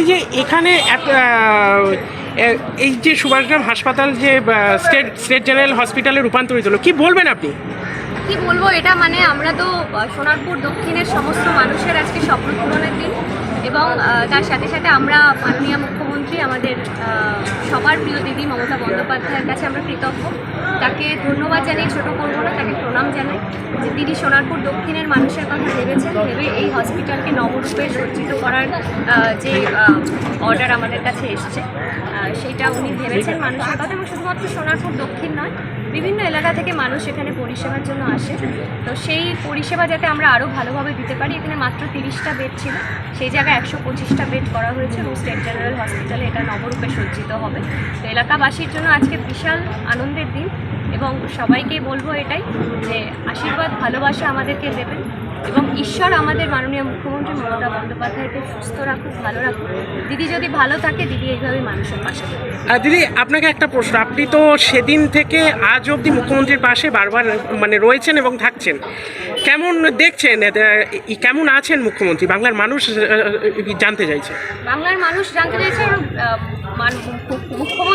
এখানে যে এখানে এই যে সুভাষগ্রাম হাসপাতাল যে স্টেট স্টেট জেনারেল হসপিটালে রূপান্তরিত হলো কি বলবেন আপনি? কি বলব, এটা মানে আমরা তো সোনারপুর দক্ষিণের সমস্ত মানুষের আজকে স্বপ্ন পূরণের দিন এবং তার সাথে সাথে আমরা মাননীয় মুখ্যমন্ত্রী সবার প্রিয় দিদি মমতা বন্দ্যোপাধ্যায়ের কাছে আমরা কৃতজ্ঞ। তাকে ধন্যবাদ জানিয়ে ছোট করব না, তাকে প্রণাম জানাই। যে তিনি সোনারপুর দক্ষিণের মানুষের কথা ভেবেছেন, ভেবে এই হসপিটালকে নবরূপে সজ্জিত করার যে অর্ডার আমাদের কাছে এসছে সেটা উনি ভেবেছেন মানুষের কথা। এবং শুধুমাত্র সোনারপুর দক্ষিণ নয় বিভিন্ন এলাকা থেকে মানুষ এখানে পরিষেবার জন্য আসে। তো সেই পরিষেবা যাতে আমরা আরও ভালোভাবে দিতে পারি, এখানে মাত্র তিরিশটা বেড ছিল। সেই জায়গায় একশো পঁচিশটা বেড করা হয়েছে এবং স্টেট জেনারেল হসপিটালে এটা নবরূপে সজ্জিত হবে। তো এলাকাবাসীর জন্য আজকে বিশাল আনন্দের দিন এবং সবাইকে বলব এটাই যে আশীর্বাদ, ভালোবাসা আমাদেরকে দেবেন। এবং ঈশ্বর আমাদের মাননীয় মুখ্যমন্ত্রী মমতা বন্দ্যোপাধ্যায়কে সুস্থ রাখুক ভালো রাখুক। দিদি যদি ভালো থাকে দিদি এইভাবেই মানুষের পাশে দিদি আপনাকে একটা প্রশ্ন। আপনি তো সেদিন থেকে আজ অবধি মুখ্যমন্ত্রীর পাশে বারবার মানে রয়েছেন এবং থাকছেন। কেমন দেখছেন? কেমন আছেন মুখ্যমন্ত্রী? বাংলার মানুষ জানতে চাইছে? বাংলার মানুষ জানতে চাইছে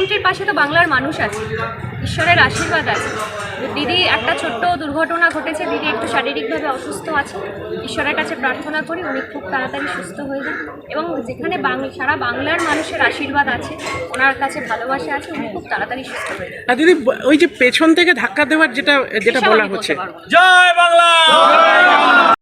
মান- মুখ্যমন্ত্রীর পাশে তো বাংলার মানুষ আছে। ঈশ্বরের আশীর্বাদ আছে। দিদি একটা ছোট্ট দুর্ঘটনা ঘটেছে দিদি একটু শারীরিকভাবে অসুস্থ আছে। ঈশ্বরের কাছে প্রার্থনা করি উনি খুব তাড়াতাড়ি সুস্থ হয়ে যান এবং যেখানে বাং- সারা বাংলার মানুষের আশীর্বাদ আছে ওনার কাছে ভালোবাসা আছে উনি খুব তাড়াতাড়ি সুস্থ হয়ে যান। আর দিদি ওই যে পেছন থেকে ধাক্কা দেওয়ার যেটা যেটা বলা হচ্ছে। জয় বাংলা!